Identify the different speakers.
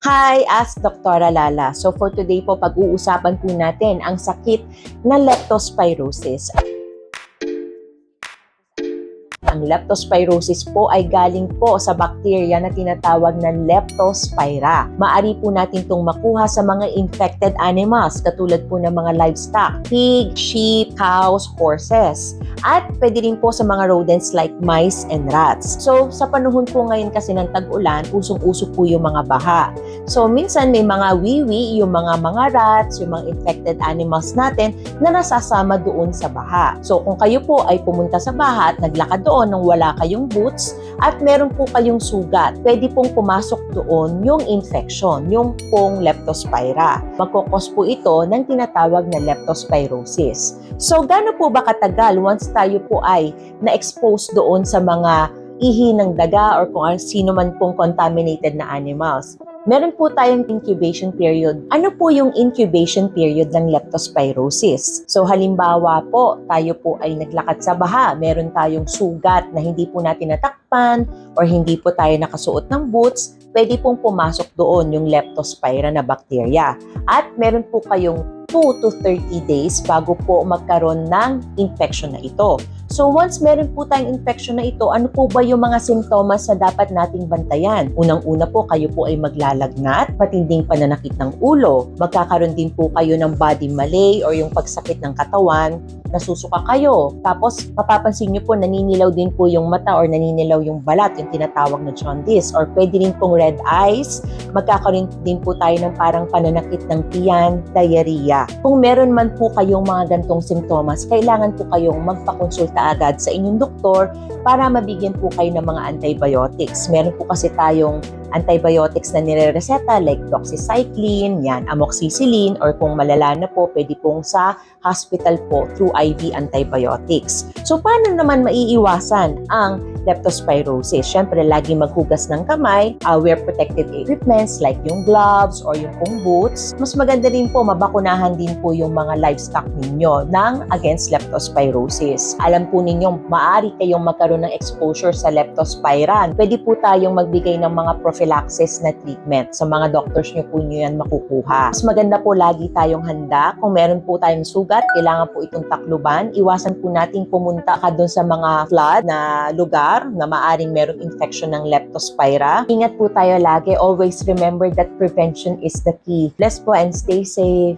Speaker 1: Hi, Ask Dr. Lala. So for today po, pag-uusapan po natin ang sakit na leptospirosis. Ang leptospirosis po ay galing po sa bakterya na tinatawag na Leptospira. Maari po natin itong makuha sa mga infected animals katulad po ng mga livestock, pig, sheep, cows, horses. At pwede rin po sa mga rodents like mice and rats. So sa panahon po ngayon kasi ng tag-ulan, usong-uso po yung mga baha. So minsan may mga wiwi, yung mga mga rats, yung mga infected animals natin na nasasama doon sa baha. So kung kayo po ay pumunta sa baha at naglakad doon nang wala kayong boots at meron po kayong sugat, pwede pong pumasok doon yung infection, yung pong leptospira. Magkokos po ito ng tinatawag na leptospirosis. So gaano po ba katagal once tayo po ay na-expose doon sa mga ihi ng daga or kung sino man pong contaminated na animals? Meron po tayong incubation period. Ano po yung incubation period ng leptospirosis? So halimbawa po, tayo po ay naglakad sa baha, meron tayong sugat na hindi po natin natakpan or hindi po tayo nakasuot ng boots, pwede pong pumasok doon yung leptospira na bakterya. At meron po kayong 2 to 30 days bago po magkaroon ng infection na ito. So once meron po tayong infection na ito, ano po ba yung mga simptomas na dapat nating bantayan? Unang-una po, kayo po ay maglalagnat, matinding pananakit ng ulo, magkakaroon din po kayo ng body malay or yung pagsakit ng katawan, nasusuka kayo. Tapos, mapapansin nyo po, naninilaw din po yung mata or naninilaw yung balat, yung tinatawag na jaundice. Or pwede rin pong red eyes, magkakaroon din po tayo ng parang pananakit ng tiyan, diarrhea. Kung meron man po kayong mga gantong simptomas, kailangan po kayong magpakonsulta agad sa inyong doktor para mabigyan po kayo ng mga antibiotics. Meron po kasi tayong antibiotics na nire-reseta like doxycycline, yan, amoxicillin, or kung malala na po, pwede pong sa hospital po through IV antibiotics. So, paano naman maiiwasan ang leptospirosis? Siyempre, lagi maghugas ng kamay, uh, wear protective equipments like yung gloves or yung pong boots. Mas maganda rin po, mabakunahan din po yung mga livestock ninyo ng against leptospirosis. Alam po ninyo, maaari kayong magkaroon ng exposure sa leptospiran. Pwede po tayong magbigay ng mga prophylaxis na treatment. Sa mga doctors nyo po nyo yan makukuha. Mas maganda po lagi tayong handa. Kung meron po tayong sugat, kailangan po itong takluban. Iwasan po natin pumunta ka doon sa mga flood na lugar na maaring merong infection ng leptospira. Ingat po tayo lagi. Always remember that prevention is the key. Bless po and stay safe.